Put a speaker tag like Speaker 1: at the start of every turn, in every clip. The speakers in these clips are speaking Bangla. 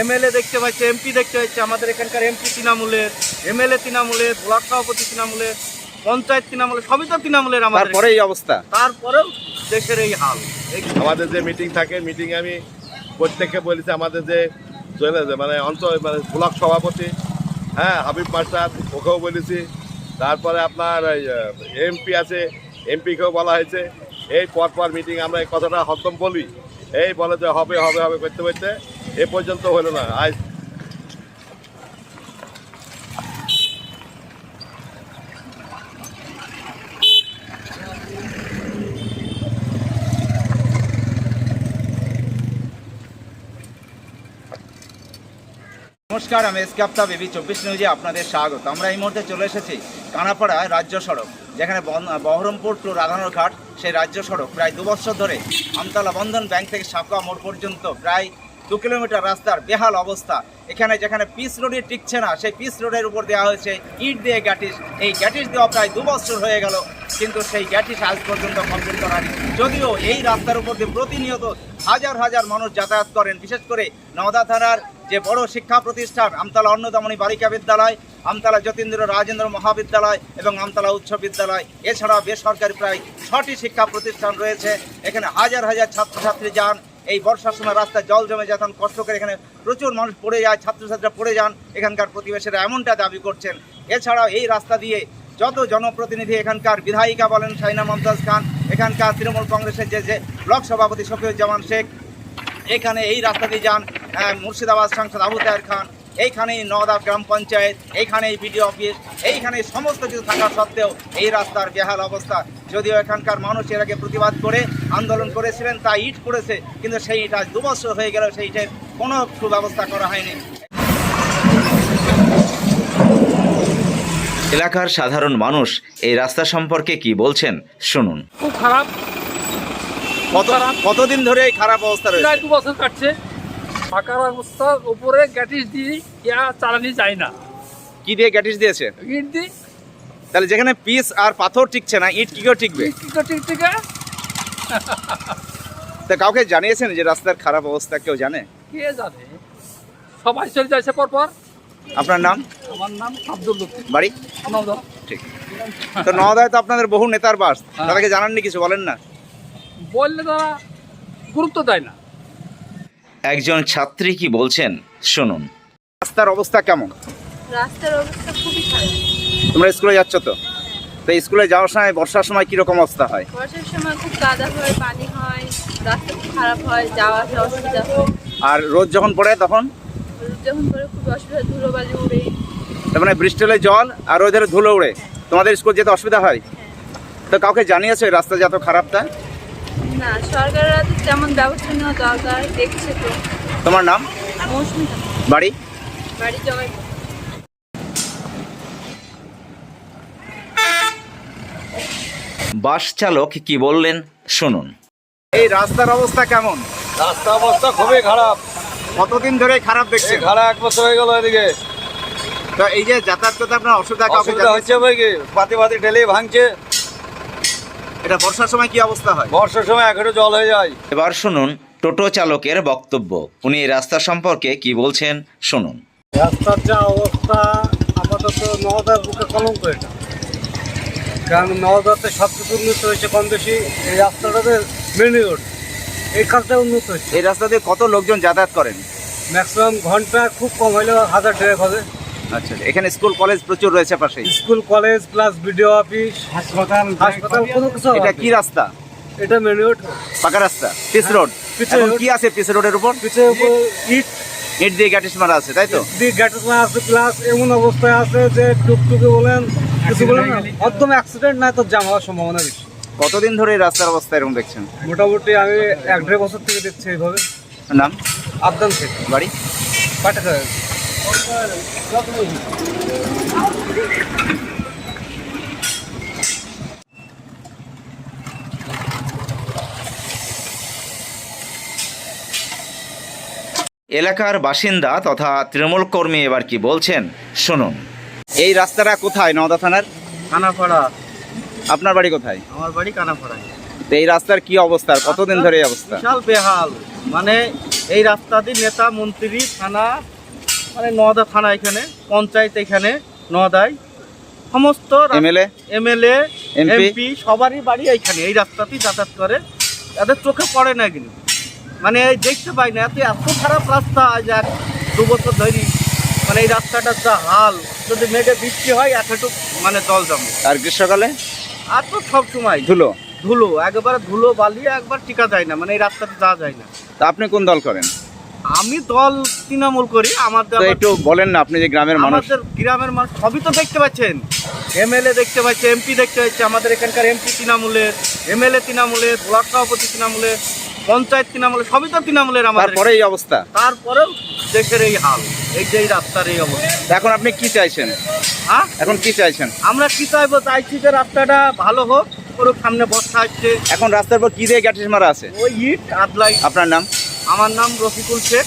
Speaker 1: এমএলএ দেখতে পাচ্ছে এমপি দেখতে পাচ্ছে আমাদের এখানকার এমপি তৃণমূলের এমএলএ তৃণমূলের ব্লক সভাপতি তৃণমূলের পঞ্চায়েত তৃণমূলের সবই তো তৃণমূলের আমাদের
Speaker 2: তারপরে এই অবস্থা।
Speaker 1: তারপরেও দেশের এই হাল। এই
Speaker 3: আমাদের যে মিটিং থাকে মিটিং আমি প্রত্যেককে বলেছি আমাদের যে মানে অঞ্চল মানে ব্লক সভাপতি হ্যাঁ হাবিব মাস্টার ওকেও বলেছি। তারপরে আপনার এমপি আছে এমপিকেও বলা হয়েছে। এই পর পর মিটিং আমরা এই কথাটা হরদম বলি। এই বলে যে হবে হবে হবে করতে করতে এ পর্যন্ত হলো না, আজ
Speaker 2: নমস্কার, আমি এসকে আফতাব এবি চব্বিশ নিউজে আপনাদের স্বাগত। আমরা এই মুহূর্তে চলে এসেছি কানাপাড়া রাজ্য সড়ক, যেখানে বহরমপুর টু রাধানোর ঘাট, সেই রাজ্য সড়ক। প্রায় দু বছর ধরে আমতলা বন্ধন ব্যাংক থেকে সাপকা মোড় পর্যন্ত প্রায় দু কিলোমিটার রাস্তার বেহাল অবস্থা। এখানে যেখানে পিস রোডে টিকছে না, সেই পিস রোডের উপর দেওয়া হয়েছে ইট দিয়ে গ্যাটিস। এই গ্যাটিস দেওয়া প্রায় দু বছর হয়ে গেল, কিন্তু সেই গ্যাটিস আজ পর্যন্ত কমপ্লিট করা যদিও এই রাস্তার উপর দিয়ে প্রতিনিয়ত হাজার হাজার মানুষ যাতায়াত করেন, বিশেষ করে নওদা থানার যে বড় শিক্ষা প্রতিষ্ঠান, আমতলা অন্নদামণি বালিকা বিদ্যালয়, আমতলা যতীন্দ্র রাজেন্দ্র মহাবিদ্যালয় এবং আমতলা উচ্চ বিদ্যালয়। এছাড়া বেসরকারি প্রায় ছটি শিক্ষা প্রতিষ্ঠান রয়েছে। এখানে হাজার হাজার ছাত্রছাত্রী যান এই বর্ষার সময় রাস্তায় জল জমে যখন কষ্ট করে এখানে প্রচুর মানুষ পড়ে যায়, ছাত্রছাত্রীরা পড়ে যান। এখানকার প্রতিবেশীরা এমনটা দাবি করছেন। এছাড়াও এই রাস্তা দিয়ে যত জনপ্রতিনিধি এখানকার বিধায়িকা বলেন সাইনা মমতাজ খান, এখানকার তৃণমূল কংগ্রেসের যে যে ব্লক সভাপতি শফিউজ্জামান শেখ, এখানে এই রাস্তা দিয়ে যান মুর্শিদাবাদ সাংসদ আবু তাহের খান, এইখানেই নওদা গ্রাম পঞ্চায়েত, এইখানেই বিডিও অফিস এইখানে সমস্ত কিছু থাকা সত্ত্বেও এই রাস্তার বেহাল অবস্থা। যদিও এখানকার মানুষ এর আগে প্রতিবাদ করে আন্দোলন করেছিলেন তা ইট করেছে কিন্তু সেই ইট আজ দু বছর হয়ে গেল সেই ইটের কোনো সুব্যবস্থা করা হয়নি।
Speaker 4: এলাকার সাধারণ মানুষ এই রাস্তা সম্পর্কে কি বলছেন শুনুন।
Speaker 5: খুব খারাপ।
Speaker 2: কত কতদিন ধরে এই খারাপ অবস্থা
Speaker 5: প্রায়
Speaker 2: রয়েছে?
Speaker 5: দু বছর কাটছে। ফাঁকার অবস্থার উপরে গ্যাটিস দিয়ে ইয়া চালানি যায় না।
Speaker 2: কি দিয়ে গ্যাটিস দিয়েছে?
Speaker 5: ইট দিই
Speaker 2: তাহলে যেখানে পিস আর পাথর টিকছে না ইট কি করে টিকবে? তা কাউকে জানিয়েছেন যে রাস্তার খারাপ অবস্থা কেউ জানে?
Speaker 5: কে জানে? সবাই চলে যাচ্ছে পর পর।
Speaker 2: আপনার নাম?
Speaker 5: আমার নাম আব্দুল লতিফ।
Speaker 2: বাড়ি?
Speaker 5: নওদা।
Speaker 2: ঠিক। তো নওদায় তো আপনাদের বহু নেতার বাস।
Speaker 5: হ্যাঁ।
Speaker 2: তাদেরকে জানাননি কিছু বলেন না?
Speaker 5: বললে তারা গুরুত্ব দেয় না।
Speaker 4: একজন ছাত্রী কি বলছেন? শুনুন।
Speaker 2: রাস্তার অবস্থা কেমন?
Speaker 6: রাস্তার অবস্থা খুবই খারাপ।
Speaker 2: তোমরা স্কুলে যাচ্ছ তো? তো স্কুলে যাওয়ার সময় বর্ষার সময় কীরকম অবস্থা হয়?
Speaker 6: বর্ষার সময় খুব কাদা হয় পানি হয় রাস্তা খুব খারাপ হয় যাওয়া আসা অসুবিধা হয়।
Speaker 2: আর রোদ যখন পড়ে তখন?
Speaker 6: রোদ যখন করে খুব অসুবিধা ধুলো ধুলোবালি উড়ে।
Speaker 2: তার মানে বৃষ্টি হলে জল আর রোদের ধুলো উড়ে। তোমাদের স্কুল যেতে অসুবিধা হয়? তো কাউকে জানিয়েছো এই রাস্তা যে এত খারাপটা?
Speaker 6: না সরকারের তো যেমন ব্যবস্থা নেওয়া দরকার দেখছে তো।
Speaker 2: তোমার নাম?
Speaker 6: মৌসুমি
Speaker 2: বাড়ি?
Speaker 6: বাড়ি জয়
Speaker 4: বাস চালক কি বললেন? শুনুন।
Speaker 2: এই রাস্তার অবস্থা কেমন?
Speaker 7: রাস্তা অবস্থা খুবই খারাপ।
Speaker 2: কতদিন ধরে খারাপ দেখছে
Speaker 7: খারাপ এক বছর হয়ে গেল এদিকে।
Speaker 2: তো এই যে যাতায়াত করতে আপনার অসুবিধা
Speaker 7: অসুবিধা হচ্ছে বই কি? পাতি পাতি ঢেলেই ভাঙছে।
Speaker 2: এটা বর্ষার সময় কি অবস্থা হয়?
Speaker 7: বর্ষার সময় এখনও জল হয়ে যায়।
Speaker 4: এবার শুনুন টোটো চালকের বক্তব্য। উনি এই রাস্তা সম্পর্কে কি বলছেন? শুনুন।
Speaker 8: রাস্তার যা অবস্থা আপাতত নওদার বুকে কলঙ্ক এটা। কারণ নওদাতে সব কিছু উন্নত হয়েছে কম বেশি। এই রাস্তাটাতে মেন রোড। এই কাজটা উন্নত হয়েছে।
Speaker 2: এই রাস্তা দিয়ে কত লোকজন যাতায়াত করেন?
Speaker 8: ম্যাক্সিমাম ঘণ্টা খুব কম হলেও হাজার ডেক হবে।
Speaker 2: আচ্ছা এখানে স্কুল কলেজ প্রচুর রয়েছে পাশে
Speaker 8: school college plus BDO office হাসপাতাল হাসপাতাল কোনো কিছু
Speaker 2: এটা কি রাস্তা?
Speaker 8: এটা মেন রোড।
Speaker 2: পাকা রাস্তা পিস রোড।
Speaker 8: পিচ
Speaker 2: এখন। কি আছে পিস রোডের উপর?
Speaker 8: পিছিয়ে উপর ইট।
Speaker 2: ইট দিয়ে গ্যাটিস মারা আছে তাই তো?
Speaker 8: দিয়ে মারা আছে প্লাস এমন অবস্থায় আছে যে টুকটুকে বলেন কিছু বলেন একদম অ্যাক্সিডেন্ট না তো জাম হওয়ার সম্ভাবনা বেশি।
Speaker 2: কতদিন ধরে এই রাস্তার অবস্থা এরকম দেখছেন?
Speaker 8: মোটামুটি আমি এক দেড় বছর থেকে দেখছি এইভাবে।
Speaker 2: নাম?
Speaker 8: আবদান শেখ।
Speaker 2: বাড়ি?
Speaker 8: পাঠাতে
Speaker 4: এলাকার বাসিন্দা তথা তৃণমূল কর্মী এবার কি বলছেন শুনুন।
Speaker 2: এই রাস্তাটা কোথায় নওদা থানার?
Speaker 1: কানাপাড়া
Speaker 2: আপনার বাড়ি কোথায়?
Speaker 1: আমার বাড়ি কানাপাড়ায়
Speaker 2: তো এই রাস্তার কি অবস্থা? কতদিন ধরে এই অবস্থা?
Speaker 1: বিশাল বেহাল। মানে এই রাস্তা দিয়ে নেতা মন্ত্রী থানা মানে নওদা থানা এখানে পঞ্চায়েত এখানে নওদায় সমস্ত
Speaker 4: এমএলএ?
Speaker 1: এমএলএ? এমপি? সবারই বাড়ি এখানে এই রাস্তাতেই যাতায়াত করে। তাদের চোখে পড়ে না কিন্তু মানে এই দেখতে পাই না এত এত খারাপ রাস্তা আজ এক দু বছর ধরি মানে এই রাস্তাটার যা হাল যদি মেঘে বৃষ্টি হয় এতটুক মানে জল জমে।
Speaker 4: আর গ্রীষ্মকালে?
Speaker 1: আর তো সব সময়।
Speaker 4: ধুলো?
Speaker 1: ধুলো একবারে ধুলো বালি একবার টিকা যায় না মানে এই রাস্তাতে যাওয়া যায় না।
Speaker 4: তা আপনি কোন দল করেন?
Speaker 1: আমি দল তৃণমূল করি আমাদের
Speaker 4: একটু বলেন না আপনি যে গ্রামের মানুষ।
Speaker 1: আমাদের গ্রামের মানুষ সবই তো দেখতে পাচ্ছেন। এমএলএ দেখতে পাচ্ছে এমপি দেখতে পাচ্ছে আমাদের এখানকার এমপি তৃণমূলের এমএলএ তৃণমূলের ব্লক সভাপতি তৃণমূলের। পঞ্চায়েত তৃণমূলের সবই তো তৃণমূলের আমাদের
Speaker 4: তারপরে এই অবস্থা?
Speaker 1: তারপরেও দেশের এই হাল এই যে এই রাস্তার এই অবস্থা।
Speaker 4: এখন আপনি কি চাইছেন?
Speaker 1: হ্যাঁ?
Speaker 4: এখন কি চাইছেন?
Speaker 1: আমরা কি চাইব? চাইছি যে রাস্তাটা ভালো হোক ওর সামনে বর্ষা আসছে।
Speaker 4: এখন রাস্তার পর কি দিয়ে গ্যাটিস মারা আছে?
Speaker 1: ওই ইট আদলাই।
Speaker 4: আপনার নাম?
Speaker 1: আমার নাম রফিকুল শেখ।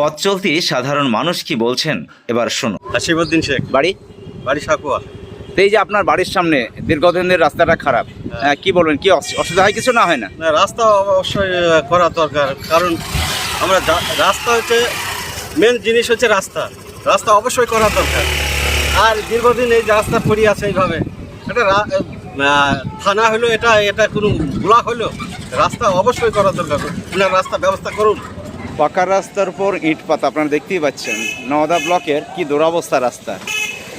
Speaker 4: পথ চলতি সাধারণ মানুষ কি বলছেন? এবার শোনো
Speaker 7: হাসিবুদ্দিন শেখ।
Speaker 4: বাড়ি?
Speaker 7: বাড়ি সাকুয়া।
Speaker 4: এই যে আপনার বাড়ির সামনে দীর্ঘদিনের রাস্তাটা খারাপ হ্যাঁ, কি বলবেন? কি অস- অসুবিধা হয় কিছু না হয় না?
Speaker 7: রাস্তা অবশ্যই করা দরকার। কারণ আমরা রাস্তা হচ্ছে মেন জিনিস হচ্ছে রাস্তা। রাস্তা অবশ্যই করা দরকার। আর দীর্ঘদিন এই রাস্তা পড়ে আছে এইভাবে এটা থানা হলো এটা এটা কোনো ব্লক হলো রাস্তা অবশ্যই করা দরকার। আপনার রাস্তা ব্যবস্থা করুন।
Speaker 4: পাকা রাস্তার উপর ইট পাতা আপনারা দেখতেই পাচ্ছেন। নওদা ব্লকের কি দুরবস্থা রাস্তা।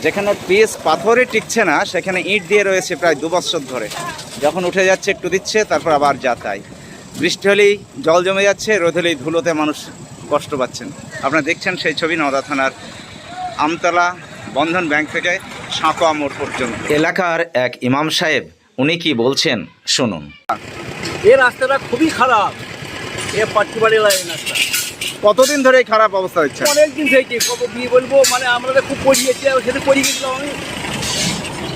Speaker 4: যেখানে পিস পাথরে টিকছে না সেখানে ইট দিয়ে রয়েছে প্রায় দু বছর ধরে। যখন উঠে যাচ্ছে একটু দিচ্ছে তারপর আবার যা তাই। বৃষ্টি হলেই জল জমে যাচ্ছে রোদ হলেই ধুলোতে মানুষ কষ্ট পাচ্ছেন। আপনারা দেখছেন সেই ছবি নওদা থানার আমতলা বন্ধন ব্যাংক থেকে সাঁকোয়া মোড় পর্যন্ত। এলাকার এক ইমাম সাহেব উনি কি বলছেন শুনুন।
Speaker 5: এই রাস্তাটা খুবই খারাপ। এ পাট্টিবাড়ি লাইন রাস্তা
Speaker 4: কতদিন ধরে এই খারাপ অবস্থা হচ্ছে?
Speaker 5: অনেক দিন থেকে কত দিয়ে বলব মানে আমরা তো খুব পড়িয়েছি আর সেটা পড়িয়ে গেছিলাম আমি।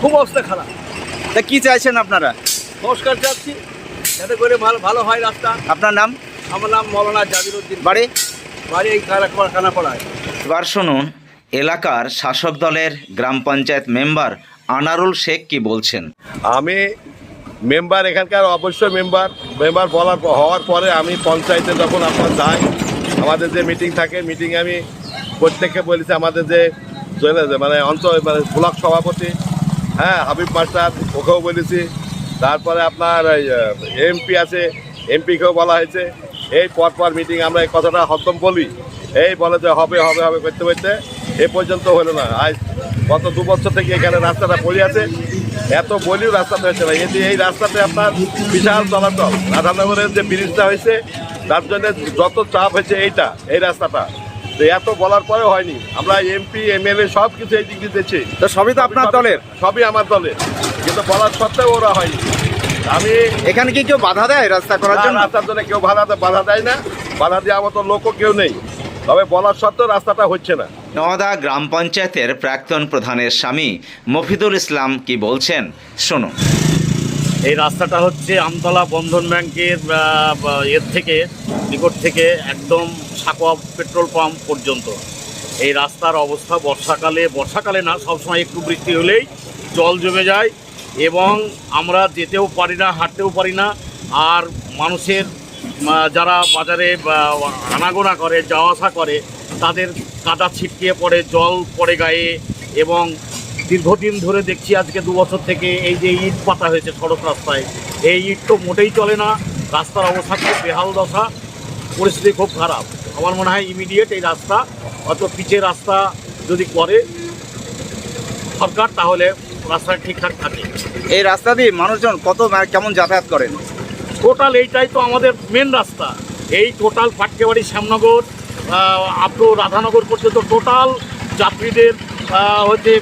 Speaker 5: খুব অবস্থা খারাপ।
Speaker 4: তা কি চাইছেন আপনারা?
Speaker 5: নমস্কার চাচ্ছি যাতে করে ভালো ভালো হয় রাস্তা।
Speaker 4: আপনার নাম?
Speaker 5: আমার নাম মৌলানা জাবির উদ্দিন
Speaker 4: বাড়ি?
Speaker 5: বাড়ি এই কানা- কানাপাড়ায়
Speaker 4: এবার শুনুন এলাকার শাসক দলের গ্রাম পঞ্চায়েত মেম্বার আনারুল শেখ কি বলছেন?
Speaker 3: আমি মেম্বার এখানকার অবশ্যই মেম্বার। মেম্বার বলার হওয়ার পরে আমি পঞ্চায়েতে যখন আপনার যাই, আমাদের যে মিটিং থাকে মিটিংয়ে আমি প্রত্যেককে বলেছি আমাদের যে মানে অঞ্চল মানে ব্লক সভাপতি হ্যাঁ হাবিব মাস্টার, ওকেও বলেছি তারপরে আপনার এমপি আছে এমপিকেও বলা হয়েছে। এই পর পর মিটিং আমরা এই কথাটা হতম বলি। এই বলে যে হবে হবে হবে, করতে করতে এ পর্যন্ত হলো না। আজ গত দু বছর থেকে এখানে রাস্তাটা পড়ে আছে। এত বলিও রাস্তাটা হয়েছে না এতে এই রাস্তাতে আপনার বিশাল চলাচল। রাধানগরের যে ব্রিজটা হয়েছে তার জন্য যত চাপ হয়েছে এইটা এই রাস্তাটা। তো এত বলার পরেও হয়নি। আমরা এমপি এমএলএ সব কিছু এই দিক দিয়ে দিচ্ছি
Speaker 4: তো সবই তো আপনার দলের?
Speaker 3: সবই আমার দলের। কিন্তু বলার সত্ত্বেও ওরা হয়নি। আমি
Speaker 4: এখানে কি কেউ বাধা দেয় রাস্তা করার জন্য?
Speaker 3: রাস্তার জন্য কেউ বাধা বাধা দেয় না। বাধা দেওয়ার মতো লোকও কেউ নেই। তবে বলার সত্ত্বেও রাস্তাটা হচ্ছে না।
Speaker 4: নওদা গ্রাম পঞ্চায়েতের প্রাক্তন প্রধানের স্বামী মফিদুল ইসলাম কি বলছেন? শুনুন।
Speaker 9: এই রাস্তাটা হচ্ছে আমতলা বন্ধন ব্যাংকের এর থেকে নিকট থেকে একদম সাকোয়া পেট্রোল পাম্প পর্যন্ত। এই রাস্তার অবস্থা বর্ষাকালে বর্ষাকালে না সবসময় একটু বৃষ্টি হলেই জল জমে যায় এবং আমরা যেতেও পারি না হাঁটতেও পারি না আর মানুষের যারা বাজারে আনাগোনা করে যাওয়া আসা করে, তাদের কাদা ছিটকিয়ে পড়ে, জল পড়ে গায়ে এবং দীর্ঘদিন ধরে দেখছি আজকে দু বছর থেকে এই যে ইট পাতা হয়েছে সড়ক রাস্তায়, এই ইট তো মোটেই চলে না। রাস্তার অবস্থা খুব বেহাল দশা, পরিস্থিতি খুব খারাপ। আমার মনে হয় ইমিডিয়েট এই রাস্তা অত পিচের রাস্তা যদি করে সরকার, তাহলে রাস্তা ঠিকঠাক থাকে।
Speaker 4: এই রাস্তা দিয়ে মানুষজন কত মানে কেমন যাতায়াত করেন?
Speaker 9: টোটাল এইটাই তো আমাদের মেন রাস্তা। এই টোটাল পাটকেবাড়ি শ্যামনগর আপলো রাধানগর পর্যন্ত টোটাল যাত্রীদের হচ্ছে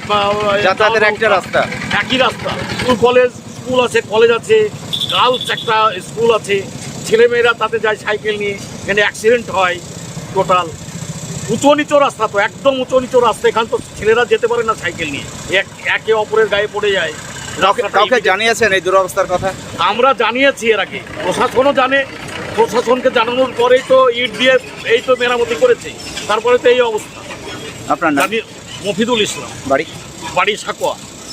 Speaker 4: যাতায়াতের একটা রাস্তা।
Speaker 9: একই রাস্তা। স্কুল কলেজ স্কুল আছে কলেজ আছে গার্লস একটা স্কুল আছে। ছেলেমেয়েরা তাতে যায় সাইকেল নিয়ে এখানে অ্যাক্সিডেন্ট হয় টোটাল। উঁচু নিচু রাস্তা তো একদম উঁচু নিচু রাস্তা। এখান তো ছেলেরা যেতে পারে না সাইকেল নিয়ে। এক- একে অপরের গায়ে পড়ে যায়।
Speaker 4: কাউকে জানিয়েছেন এই দুরবস্থার কথা?
Speaker 9: আমরা জানিয়েছি এর আগে। প্রশাসনও জানে প্রশাসনকে জানানোর পরেই তো ইট দিয়ে এই তো মেরামতি করেছে। তারপরে তো এই অবস্থা।
Speaker 4: আপনার নাম?
Speaker 9: মফিদুল ইসলাম।
Speaker 4: বাড়ি?
Speaker 9: বাড়ি সাকোয়া।